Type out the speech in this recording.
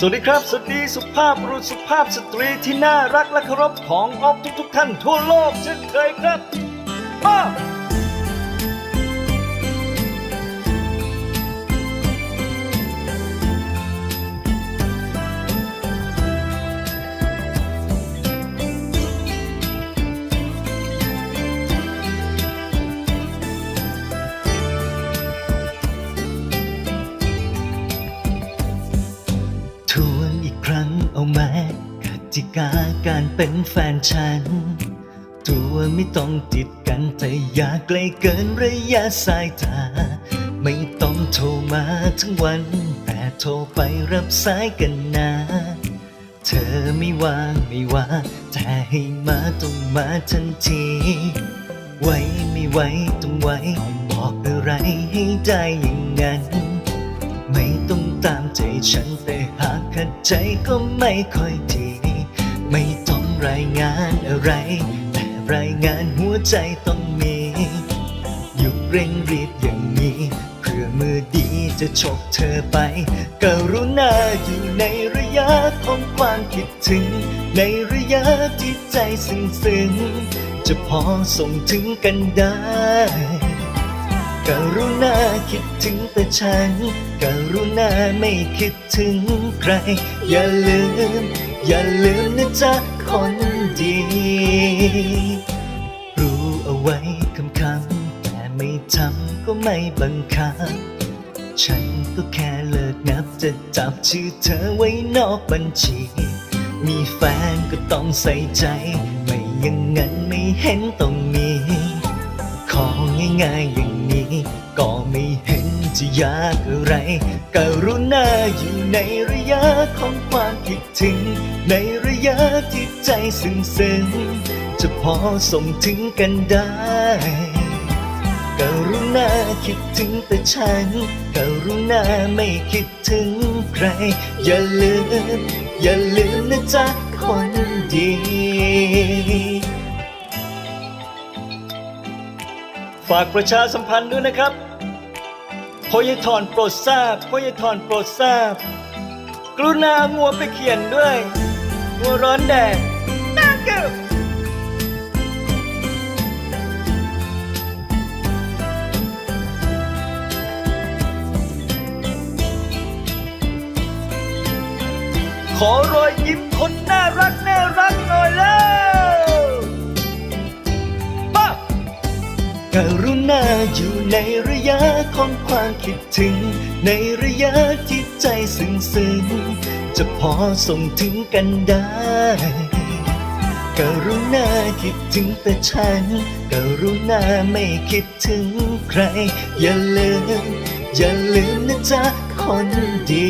สวัสดีครับ สวัสดีสุภาพบุรุษสุภาพสตรีที่น่ารักและเคารพของออฟทุกๆท่านทั่วโลกเช่นเคยครับมา วนอีกครั้งเอาไหมกติกาการเป็นแฟนฉัน ตัวไม่ต้องติดกันแต่อย่าไกลเกินระยะสายตา ไม่ต้องโทรมาทั้งวัน แต่โทรไปรับสายกันนะ เธอไม่ว่างไม่ว่าแต่ให้มาต้องมาทันที ไว้ไม่ไว้ต้องไว้บอกอะไรให้ได้อย่างนั้น ไม่ ตามใจฉันแต่หากขัดใจก็ไม่ค่อยดีไม่ต้องรายงานอะไร แต่รายงานหัวใจต้องมีอยู่เร่งรีบอย่างนี้เพื่อมือดีจะฉกเธอไปกรุณาอยู่ในระยะของความคิดถึง ในระยะที่ใจซึ้งซึ้งจะพอส่งถึงกันได้กรุณา คิดถึงแต่ฉันกรุณาไม่คิดถึงใคร อย่าลืม อย่าลืมนะจ๊ะคนดี รู้เอาไว้คำคำแต่ไม่ทำก็ไม่บังคับ ฉันก็แค่เลิกนับจะจับชื่อเธอไว้นอกบัญชี มีแฟนก็ต้องใส่ใจ ไม่อย่างนั้นไม่เห็นต้องมี ง่ายๆอย่างนี้ ก็ไม่เห็นจะยากอะไรกรุณาอยู่ในระยะของความคิดถึง ในระยะที่ใจซึ้งซึ้งจะพอส่งถึงกันได้กรุณาคิดถึงแต่ฉันกรุณาไม่คิดถึงใคร อย่าลืม อย่าลืมนะจ๊ะคนดี ฝากประชาสัมพันธ์ด้วยนะครับโพยทอนโปรดทราบโพยทอนโปรดทราบ กรุณางัวไปเขียนด้วยงัวร้อนแดด Thank you ขอรอยยิ้มคนน่ารักน่ารัก กรุณาอยู่ในระยะของความคิดถึง ในระยะที่ใจซึ้งซึ้งจะพอส่งถึงกันได้กรุณาคิดถึงแต่ฉันกรุณาไม่คิดถึงใคร อย่าลืม อย่าลืมนะจ๊ะคนดี